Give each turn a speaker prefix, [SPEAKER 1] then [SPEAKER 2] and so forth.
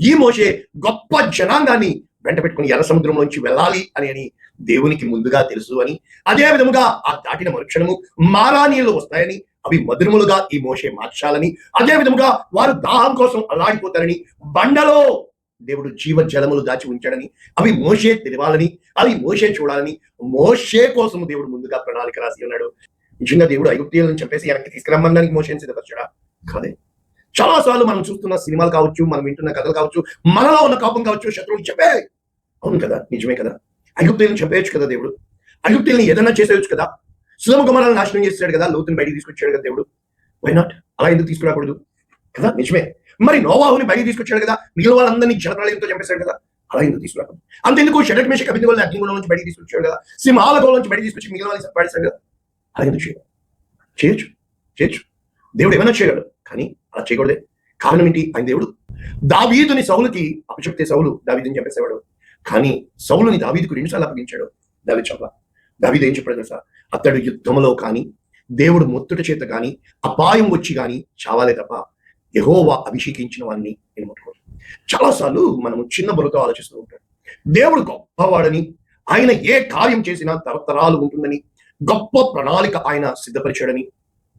[SPEAKER 1] ఈ మోషే గొప్ప జనాంగాన్ని వెంట పెట్టుకుని ఎర్ర సముద్రంలోంచి వెళ్ళాలి అని అని దేవునికి ముందుగా తెలుసు అని అదే విధముగా ఆ దాటిన మరుక్షణము మారా నీళ్ళు వస్తాయని అవి మధురములుగా ఈ మోషే మార్చాలని అదే విధముగా వారు దాహం కోసం అలాడిపోతారని బండలో దేవుడు జీవ జలములు దాచి ఉంచాడని అవి మోషే తెలియాలని అవి మోషే చూడాలని మోషే కోసం దేవుడు ముందుగా ప్రణాళిక రాసి ఉన్నాడు. నిజంగా దేవుడు ఐగుప్తీయులను చంపేసి వెనక్కి తీసుకురమ్మడానికి మోషేని సిద్ధపరచడా? కాదే చాలా సార్లు మనం చూస్తున్న సినిమాలు కావచ్చు మనం వింటున్న కథలు కావచ్చు మనలో ఉన్న కోపం కావచ్చు శత్రువులు చెప్పే అవును కదా నిజమే కదా. ఐగుప్తీయులను చెప్పేయచ్చు కదా దేవుడు? అయుక్తుల్ని ఏదైనా చేసేయచ్చు కదా? సులభ కుమారాలను నాశనం చేస్తాడు కదా లోతుని బయటికి తీసుకొచ్చాడు కదా దేవుడు? వై నాట్ అలా ఎందుకు తీసుకురాకూడదు? కదా నిజమే. మరి నోవాహుని బయటికి తీసుకొచ్చాడు కదా మిగిలిన వాళ్ళందరినీ జలప్రళయంతో చంపేశాడు కదా? అలా ఎందుకు తీసుకురాకూడదు? అంతెందుకు షడట్ మేష కవిత వల్ల అగ్నిగుణం నుంచి బయటికి తీసుకొచ్చాడు కదా? సింహాల గోళం నుంచి బయటికి తీసుకొచ్చి మిగిలిన వాళ్ళని పాడేశాడు కదా? అలా ఎందుకు చేయడం చేయొచ్చు. చేయొచ్చు. దేవుడు ఏమైనా చేయగలడు. కానీ అలా చేయకూడదే. కారణం ఏంటి? ఆయన దేవుడు. దావీదుని సౌలుకి అప్పచెప్తే సౌలు దావీదుని చెప్పేసేవాడు కానీ సౌలుని దావీదుకు రెండుసార్లు అప్పగించాడు. దావీదు చంప. దావీదు ఏం చెప్పాడు తెలుసా? అతడు యుద్ధంలో కానీ దేవుడు మొత్తుట చేత కానీ అపాయం వచ్చి కానీ చావాలే తప్ప ఎహోవా అభిషేకించిన వాడిని నేను ముట్టుకోడు చాలాసార్లు మనము చిన్న బుర్రతో ఆలోచిస్తూ ఉంటాడు దేవుడు గొప్పవాడని ఆయన ఏ కార్యం చేసినా తరతరాలు ఉంటుందని గొప్ప ప్రణాళిక ఆయన సిద్ధపరిచాడని